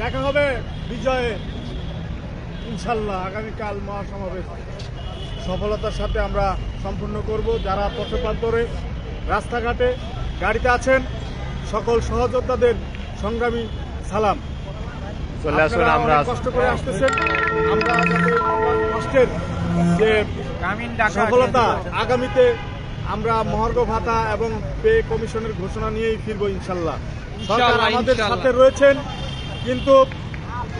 দেখা হবে বিজয়ে। ইনশাল্লাহ আগামীকাল মহাসমাবেশ। সফলতার সাথে আমরা সম্পূর্ণ করব। যারা পথে প্রান্তরে রাস্তাঘাটে গাড়িতে আছেন সকল সহযোদ্ধাদের সংগ্রামী সালাম। চলে আসুন আমরা কষ্ট করে আসতেছেন। আমরা কষ্টের যে সফলতা আগামীতে আমরা মহার্ঘ ভাতা এবং পে কমিশনের ঘোষণা নিয়েই ফিরবো ইনশাল্লাহ। সরকার আমাদের সাথে রয়েছেন। কিন্তু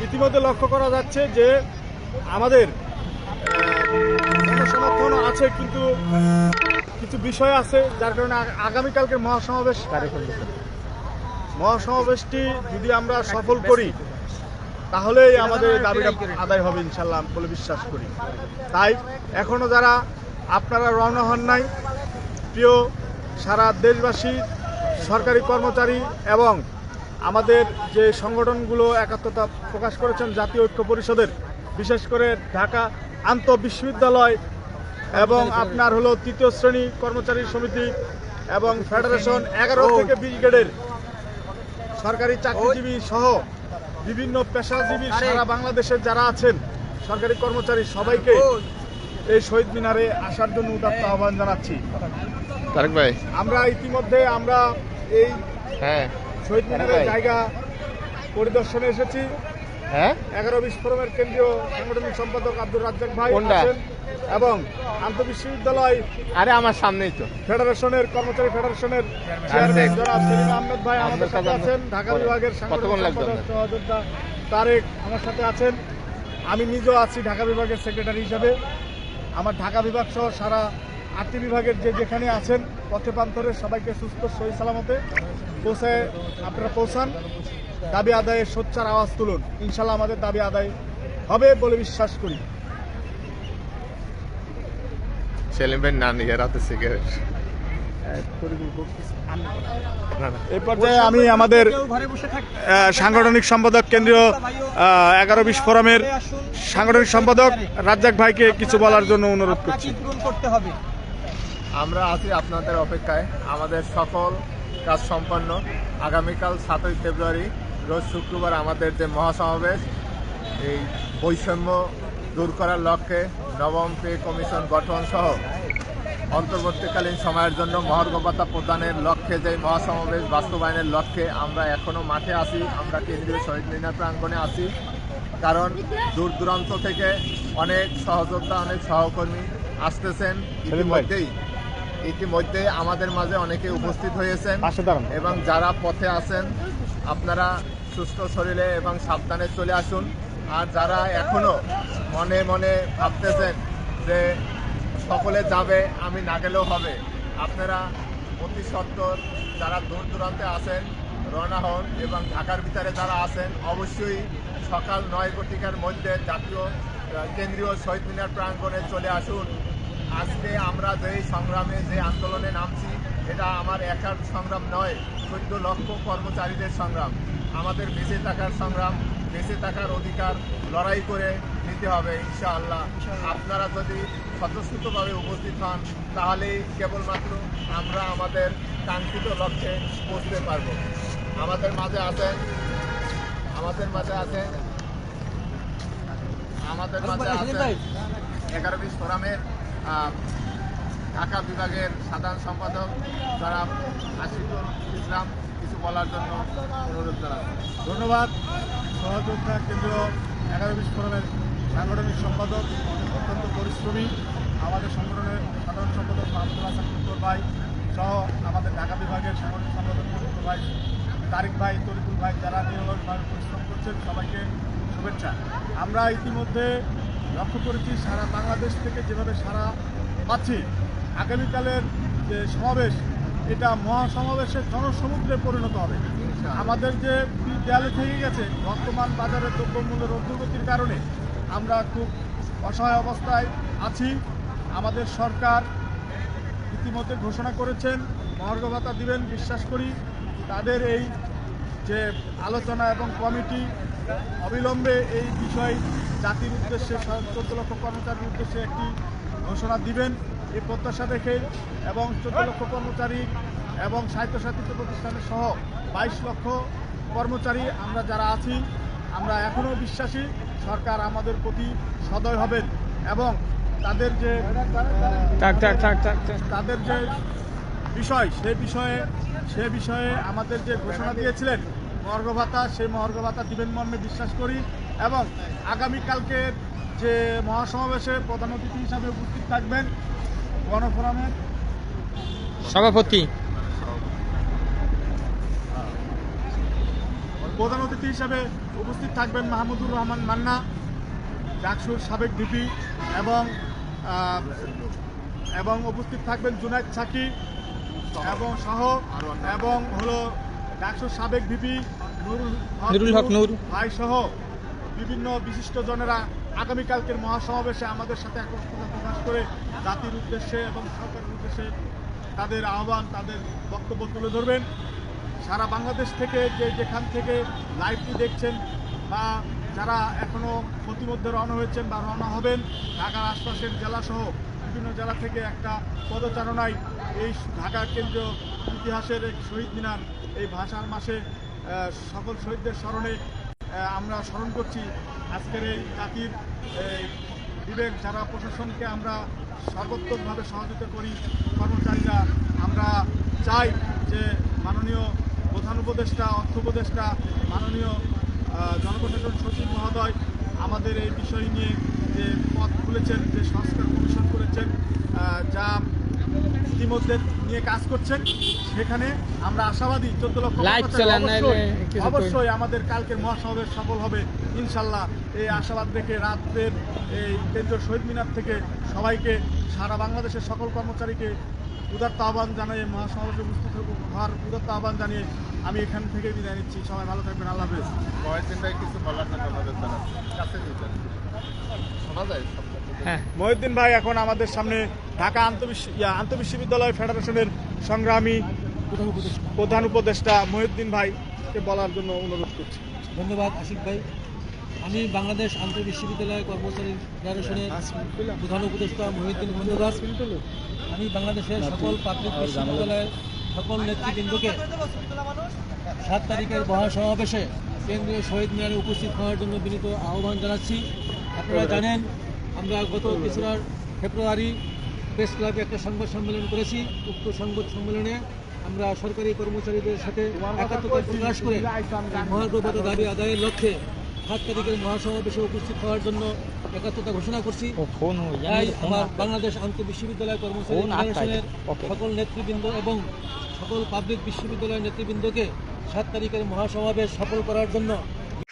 ইতিমধ্যে লক্ষ্য করা যাচ্ছে যে আমাদের সমর্থন আছে, কিন্তু কিছু বিষয় আছে, যার কারণে আ- আগামীকালকে মহাসমাবেশ মহাসমাবেশটি যদি আমরা সফল করি, তাহলেই আমাদের দাবিটা আদায় হবে ইনশাল্লাহ বলে বিশ্বাস করি। তাই এখনও যারা আপনারা রওনা হন নাই, প্রিয় সারা দেশবাসী, সরকারি কর্মচারী এবং আমাদের যে সংগঠনগুলো একাত্মতা প্রকাশ করেছেন জাতীয় ঐক্য পরিষদের বিশেষ করে ঢাকা আন্ত বিশ্ববিদ্যালয় এবং আপনার হলো তৃতীয় শ্রেণি কর্মচারী সমিতি এবং ফেডারেশন এগারো থেকে বিশ গ্রেডের সরকারি চাকরিজীবী সহ বিভিন্ন পেশাজীবী সারা বাংলাদেশের যারা আছেন সরকারি কর্মচারী সবাইকে এই শহীদ মিনারে আসার জন্য উদাত্ত আহ্বান জানাচ্ছি। তারেক ভাই। আমরা ইতিমধ্যে আমরা এই হ্যাঁ। শহীদ মিনারের জায়গা পরিদর্শনে এসেছি। হ্যাঁ? এগারো বিশ ফোরামের কেন্দ্রীয় সাংগঠনিক সম্পাদক আব্দুর রাজ্জাক ভাই? আছেন এবং আন্তঃবিশ্ববিদ্যালয় আরে আমার সামনেই তো। ফেডারেশনের কর্মচারী ফেডারেশনের চেয়ারম্যান। জনাব সেলিম আহমেদ ভাই আমাদের সাথে আছেন ঢাকা বিভাগের সাংগঠনিক? সহযোদ্ধা তারেক আমার সাথে আছেন। আমি নিজেও আছি ঢাকা বিভাগের সেক্রেটারি হিসাবে। আমার ঢাকা বিভাগ সহ সারা আটটি বিভাগের যে যেখানে আছেন পথে প্রান্তরে সবাইকে সুস্থ সহি সালামতে। পৌঁছায় আপনারা পৌঁছান। দাবি আদায়ের সোচ্চার আওয়াজ তুলুন। ইনশাল্লাহ আমাদের দাবি আদায় হবে বলে বিশ্বাস করি। সেলিম ভাই না নিয়ে রাতে সিগারেট। এই পর্যায়ে আমি আমাদের সাংগঠনিক সম্পাদক কেন্দ্রীয় এগারো বিশ ফোরামের সাংগঠনিক সম্পাদক রাজ্জাক ভাইকে কিছু বলার জন্য অনুরোধ করছি। করতে হবে। আমরা আছি আপনাদের অপেক্ষায়। আমাদের সকল কাজ সম্পন্ন। আগামীকাল সাতই ফেব্রুয়ারি রোজ শুক্রবার আমাদের যে মহাসমাবেশ এই বৈষম্য দূর করার লক্ষ্যে নবম পে কমিশন গঠন সহ অন্তর্বর্তীকালীন সময়ের জন্য মহার্ঘ প্রদানের লক্ষ্যে যে মহাসমাবেশ বাস্তবায়নের লক্ষ্যে আমরা এখনও মাঠে আসি আমরা কেন্দ্রীয় শহীদ মিনার প্রাঙ্গণে আছি। কারণ দূর দূরান্ত থেকে অনেক সহযোদ্ধা অনেক সহকর্মী আসতেছেন ইতিমধ্যেই। ইতিমধ্যে আমাদের মাঝে অনেকে উপস্থিত হয়েছেন। এবং যারা পথে আছেন আপনারা সুস্থ শরীরে এবং সাবধানে চলে আসুন। আর যারা এখনও মনে মনে ভাবতেছেন যে সকলে যাবে আমি না গেলেও হবে আপনারা অতি সত্তর যারা দূর দূরান্তে আছেন রওনা হন এবং ঢাকার ভিতরে যারা আছেন অবশ্যই সকাল নয় ঘটিকার মধ্যে জাতীয় কেন্দ্রীয় শহীদ মিনার প্রাঙ্গণে চলে আসুন। আজকে আমরা যে সংগ্রামে যে আন্দোলনে নামছি এটা আমার একার সংগ্রাম নয় চোদ্দ লক্ষ কর্মচারীদের সংগ্রাম। আমাদের বেঁচে থাকার সংগ্রাম বেঁচে থাকার অধিকার লড়াই করে নিতে হবে ইনশাআল্লাহ। আপনারা যদি স্বতঃস্ফূর্তভাবে উপস্থিত হন তাহলেই কেবলমাত্র আমরা আমাদের কাঙ্ক্ষিত লক্ষ্যে পৌঁছতে পারব। আমাদের মাঝে আছেন আমাদের মাঝে আছেন আমাদের মাঝে আছেন এগারো বিশ ফোরামের ঢাকা বিভাগের সাধারণ সম্পাদক যারা আশিকুল ইসলাম, কিছু বলার জন্য অনুরোধ জানাচ্ছি ধন্যবাদ। সহযোদ্ধা কেন্দ্রীয় এগারো ফোরামের সাংগঠনিক সম্পাদক, অত্যন্ত পরিশ্রমী, আমাদের সংগঠনের সাধারণ সম্পাদক মাহমুদুল হাসান কুত্তর ভাই সহ আমাদের ঢাকা বিভাগের সাংগঠনিক সম্পাদক কুত্তর ভাই, তারিক ভাই, তরিকুল ভাই, যারা নিরলসভাবে পরিশ্রম করছেন, সবাইকে শুভেচ্ছা। আমরা ইতিমধ্যে লক্ষ্য করেছি সারা বাংলাদেশ থেকে যেভাবে সারা পাচ্ছি, আগামীকালের যে সমাবেশ, এটা মহাসমাবেশের জনসমুদ্রে পরিণত হবে। আমাদের যে দেয়ালে থেকে গেছে, বর্তমান বাজারে দ্রব্যমূল্যের অগ্রগতির কারণে আমরা খুব অসহায় অবস্থায় আছি। আমাদের সরকার ইতিমধ্যে ঘোষণা করেছেন মহার্ঘ ভাতা দিবেন, বিশ্বাস করি তাদের এই যে আলোচনা এবং কমিটি অবিলম্বে এই বিষয় জাতির উদ্দেশ্যে চোদ্দ লক্ষ কর্মচারীর উদ্দেশ্যে একটি ঘোষণা দিবেন এই প্রত্যাশা রেখে এবং চোদ্দ লক্ষ কর্মচারী এবং স্বায়ত্তশাসিত প্রতিষ্ঠানের সহ বাইশ লক্ষ কর্মচারী আমরা যারা আছি আমরা এখনও বিশ্বাসী সরকার আমাদের প্রতি সদয় হবেন এবং তাদের যে। তাদের যে বিষয় সে বিষয়ে সে বিষয়ে আমাদের যে ঘোষণা দিয়েছিলেন মর্গ ভাতা সেই মর্গ ভাতা দিবেন মর্মে বিশ্বাস করি এবং আগামীকালকে যে মহাসমাবেশে প্রধান অতিথি হিসাবে উপস্থিত থাকবেন গণফোরামের সভাপতি প্রধান অতিথি হিসাবে উপস্থিত থাকবেন মাহমুদুর রহমান মান্না ডাকসুর সাবেক ভিপি এবং এবং উপস্থিত থাকবেন জুনায়দ সাকি এবং সহ এবং হলো ডাকসুর সাবেক ভিপি নুরুল হক নূর। ভাই সহ বিভিন্ন বিশিষ্ট জনেরা আগামীকালকের মহাসমাবেশে আমাদের সাথে একত্রতা প্রকাশ করে জাতির উদ্দেশ্যে এবং সরকারের উদ্দেশ্যে তাদের আহ্বান, তাদের বক্তব্য তুলে ধরবেন। সারা বাংলাদেশ থেকে যে যেখান থেকে লাইভটি দেখছেন বা যারা এখনও প্রতিমধ্যে রওনা হয়েছেন বা রওনা হবেন, ঢাকার আশপাশের জেলাসহ বিভিন্ন জেলা থেকে একটা পদচারণায় এই ঢাকা কেন্দ্রীয় ইতিহাসের এক শহীদ মিনার এই ভাষার মাসে সকল শহীদদের স্মরণে আমরা স্মরণ করছি আজকের এই জাতির বিবেক যারা প্রশাসনকে আমরা সর্বোত্তমভাবে সহযোগিতা করি, কর্মচারীরা, আমরা চাই যে মাননীয় প্রধান উপদেষ্টা, অর্থ উপদেষ্টা, মাননীয় জনপ্রশাসন সচিব মহোদয় আমাদের এই বিষয় নিয়ে যে পথ খুলেছেন, যে সংস্কার কমিশন করেছেন যা ইতিমধ্যে নিয়ে কাজ করছেন। সেখানে আমরা আশাবাদী চোদ্দ লক্ষ অবশ্যই- আমাদের কালকের মহাসমাবেশ সফল হবে ইনশাল্লাহ। এই আশাবাদ রেখে রাত্রের এই কেন্দ্রীয় শহীদ মিনার থেকে সবাইকে সারা বাংলাদেশের সকল কর্মচারীকে উদাত্ত আহ্বান জানিয়ে মহাসমাবেশে উপস্থিত হওয়ার উদাত্ত আহ্বান জানিয়ে আমি এখান থেকে বিদায় নিচ্ছি। সবাই ভালো থাকবেন আল্লাহ হাফেজ। কিছু বলার জানাচ্ছি। কাছে শোনা যায় মহিউদ্দিন ভাই এখন আমাদের সামনে ঢাকা আন্তঃবিশ্ব ইয়া, ফেডারেশনের সংগ্রামী প্রধান উপদেষ্টা মহিউদ্দিন ভাইকে বলার জন্য অনুরোধ করছি। ধন্যবাদ আশিক ভাই। আমি বাংলাদেশ আন্তঃবিশ্ববিদ্যালয় কর্মচারী ফেডারেশনের প্রধান উপদেষ্টা মহিউদ্দিন খন্দকার। আমি বাংলাদেশের সকল পাবলিক বিশ্ববিদ্যালয়ের সকল নেতৃবৃন্দকে সাত তারিখের মহাসমাবেশে কেন্দ্রীয় শহীদ মিনারে উপস্থিত হওয়ার জন্য বিনীত আহ্বান জানাচ্ছি। আপনারা জানেন আমরা গত তেসরা ফেব্রুয়ারি প্রেস ক্লাবে একটা সংবাদ সম্মেলন করেছি। উক্ত সংবাদ সম্মেলনে আমরা সরকারি কর্মচারীদের সাথে একাত্মতা প্রকাশ করে মহাগ্রগত দাবি আদায়ের লক্ষ্যে সাত তারিখের মহাসমাবেশে উপস্থিত হওয়ার জন্য একাত্মতা ঘোষণা করছি। তাই আমার বাংলাদেশ আন্তঃবিশ্ববিদ্যালয় কর্মচারী ফেডারেশনের সকল নেতৃবৃন্দ এবং সকল পাবলিক বিশ্ববিদ্যালয়ের নেতৃবৃন্দকে সাত তারিখের মহাসমাবেশ সফল করার জন্য